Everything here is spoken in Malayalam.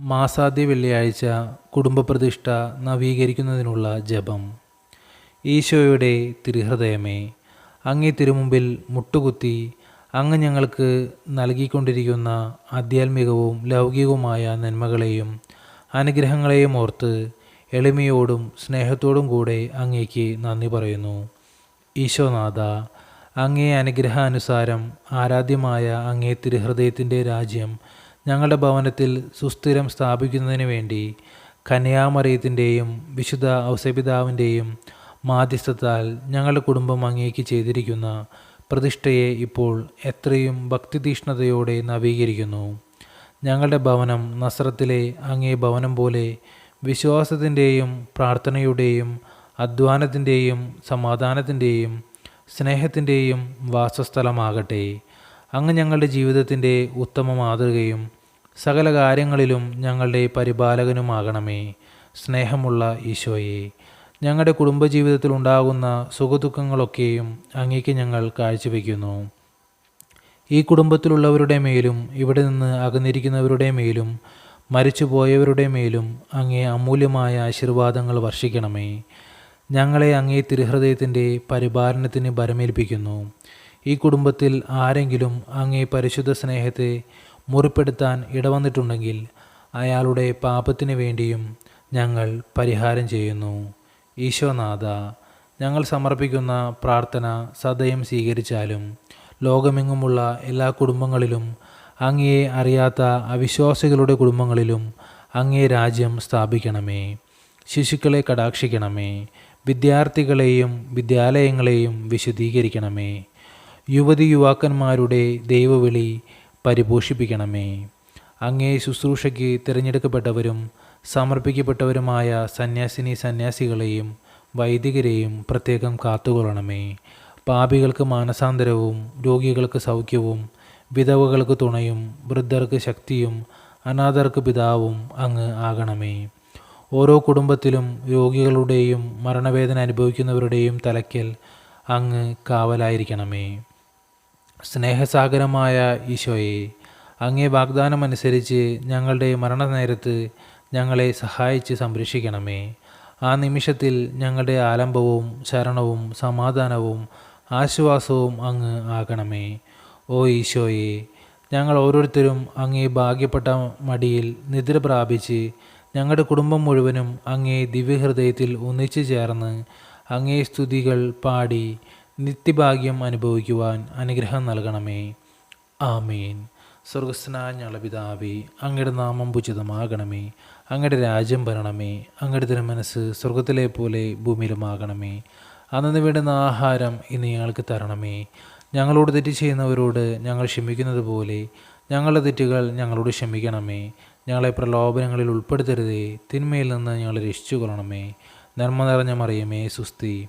മാസാദ്യ വെള്ളിയാഴ്ച കുടുംബപ്രതിഷ്ഠ നവീകരിക്കുന്നതിനുള്ള ജപം. ഈശോയുടെ തിരുഹൃദയമേ അങ്ങേ തിരുമുമ്പിൽ മുട്ടുകുത്തി അങ്ങ് ഞങ്ങൾക്ക് നൽകിക്കൊണ്ടിരിക്കുന്ന ആധ്യാത്മികവും ലൗകികവുമായ നന്മകളെയും അനുഗ്രഹങ്ങളെയും ഓർത്ത് എളിമയോടും സ്നേഹത്തോടും കൂടെ അങ്ങേക്ക് നന്ദി പറയുന്നു. ഈശോനാഥ അങ്ങേ അനുഗ്രഹാനുസാരം ആരാധ്യമായ അങ്ങേ തിരുഹൃദയത്തിന്റെ രാജ്യം ഞങ്ങളുടെ ഭവനത്തിൽ സുസ്ഥിരം സ്ഥാപിക്കുന്നതിന് വേണ്ടി കന്യാമറിയത്തിന്റെയും വിശുദ്ധ ഔസപിതാവിന്റെയും മാധ്യസ്ഥത്താൽ ഞങ്ങളുടെ കുടുംബം അങ്ങേക്ക് ചെയ്തിരിക്കുന്ന പ്രതിഷ്ഠയെ ഇപ്പോൾ എത്രയും ഭക്തിതീഷ്ണതയോടെ നവീകരിക്കുന്നു. ഞങ്ങളുടെ ഭവനം നസ്രത്തിലെ അങ്ങേ ഭവനം പോലെ വിശ്വാസത്തിന്റെയും പ്രാർത്ഥനയുടെയും അധ്വാനത്തിന്റെയും സമാധാനത്തിന്റെയും സ്നേഹത്തിന്റെയും വാസസ്ഥലമാകട്ടെ. അങ്ങ് ഞങ്ങളുടെ ജീവിതത്തിന്റെ ഉത്തമ മാതൃകയും സകല കാര്യങ്ങളിലും ഞങ്ങളുടെ പരിപാലകനുമാകണമേ. സ്നേഹമുള്ള ഈശോയെ ഞങ്ങളുടെ കുടുംബജീവിതത്തിൽ ഉണ്ടാകുന്ന സുഖദുഃഖങ്ങളൊക്കെയും അങ്ങേക്ക് ഞങ്ങൾ കാഴ്ചവെക്കുന്നു. ഈ കുടുംബത്തിലുള്ളവരുടെ മേലും ഇവിടെ നിന്ന് അകന്നിരിക്കുന്നവരുടെ മേലും മരിച്ചുപോയവരുടെ മേലും അങ്ങേ അമൂല്യമായ ആശീർവാദങ്ങൾ വർഷിക്കണമേ. ഞങ്ങളെ അങ്ങേ തിരുഹൃദയത്തിന്റെ പരിപാലനത്തിന് ബരമേൽപ്പിക്കുന്നു ഈ കുടുംബത്തിൽ ആരെങ്കിലും അങ്ങേ പരിശുദ്ധ സ്നേഹത്തെ മുറിപ്പെടുത്താൻ ഇടവന്നിട്ടുണ്ടെങ്കിൽ അയാളുടെ പാപത്തിന് വേണ്ടിയും ഞങ്ങൾ പരിഹാരം ചെയ്യുന്നു. ഈശോനാഥ ഞങ്ങൾ സമർപ്പിക്കുന്ന പ്രാർത്ഥന സദയം സ്വീകരിച്ചാലും ലോകമെങ്ങുമുള്ള എല്ലാ കുടുംബങ്ങളിലും അങ്ങയെ അറിയാത്ത അവിശ്വാസികളുടെ കുടുംബങ്ങളിലും അങ്ങേ രാജ്യം സ്ഥാപിക്കണമേ. ശിശുക്കളെ കടാക്ഷിക്കണമേ. വിദ്യാർത്ഥികളെയും വിദ്യാലയങ്ങളെയും വിശദീകരിക്കണമേ യുവതി യുവാക്കന്മാരുടെ ദൈവവിളി പരിപോഷിപ്പിക്കണമേ. അങ്ങേ ശുശ്രൂഷയ്ക്ക് തിരഞ്ഞെടുക്കപ്പെട്ടവരും സമർപ്പിക്കപ്പെട്ടവരുമായ സന്യാസിനി സന്യാസികളെയും വൈദികരെയും പ്രത്യേകം കാത്തുകൊള്ളണമേ. പാപികൾക്ക് മാനസാന്തരവും രോഗികൾക്ക് സൗഖ്യവും വിധവകൾക്ക് തുണയും വൃദ്ധർക്ക് ശക്തിയും അനാഥർക്ക് പിതാവും അങ്ങ് ആകണമേ. ഓരോ കുടുംബത്തിലും രോഗികളുടെയും മരണവേദന അനുഭവിക്കുന്നവരുടെയും തലയ്ക്കൽ അങ്ങ് കാവലായിരിക്കണമേ. സ്നേഹസാഗരമായ ഈശോയെ അങ്ങേ വാഗ്ദാനമനുസരിച്ച് ഞങ്ങളുടെ മരണനേരത്ത് ഞങ്ങളെ സഹായിച്ച് സംരക്ഷിക്കണമേ. ആ നിമിഷത്തിൽ ഞങ്ങളുടെ ആലംബവും ശരണവും സമാധാനവും ആശ്വാസവും അങ്ങ് ആകണമേ. ഓ ഈശോയെ ഞങ്ങൾ ഓരോരുത്തരും അങ്ങേ ഭാഗ്യപ്പെട്ട മടിയിൽ നിദ്ര പ്രാപിച്ച് ഞങ്ങളുടെ കുടുംബം മുഴുവനും അങ്ങേ ദിവ്യഹൃദയത്തിൽ ഒന്നിച്ചു ചേർന്ന് അങ്ങേ സ്തുതികൾ പാടി നിത്യഭാഗ്യം അനുഭവിക്കുവാൻ അനുഗ്രഹം നൽകണമേ. ആമീൻ. സ്വർഗസ്നായ ഞങ്ങളുടെ പിതാവേ അങ്ങയുടെ നാമം പുചിതമാകണമേ അങ്ങയുടെ രാജ്യം ഭരണമേ അങ്ങയുടെ തിരുമനസ് സ്വർഗത്തിലെ പോലെ ഭൂമിയിലുമാകണമേ. അന്നു വേണ്ടുന്ന ആഹാരം ഇന്ന് ഞങ്ങൾക്ക് തരണമേ. ഞങ്ങളോട് തെറ്റ് ചെയ്യുന്നവരോട് ഞങ്ങൾ ക്ഷമിക്കുന്നത് പോലെ ഞങ്ങളുടെ തെറ്റുകൾ ഞങ്ങളോട് ക്ഷമിക്കണമേ. ഞങ്ങളെ പ്രലോഭനങ്ങളിൽ ഉൾപ്പെടുത്തരുതേ. തിന്മയിൽ നിന്ന് ഞങ്ങളെ രക്ഷിച്ചു കൊള്ളണമേ നന്മ നിറഞ്ഞ മറിയമേ സുസ്തി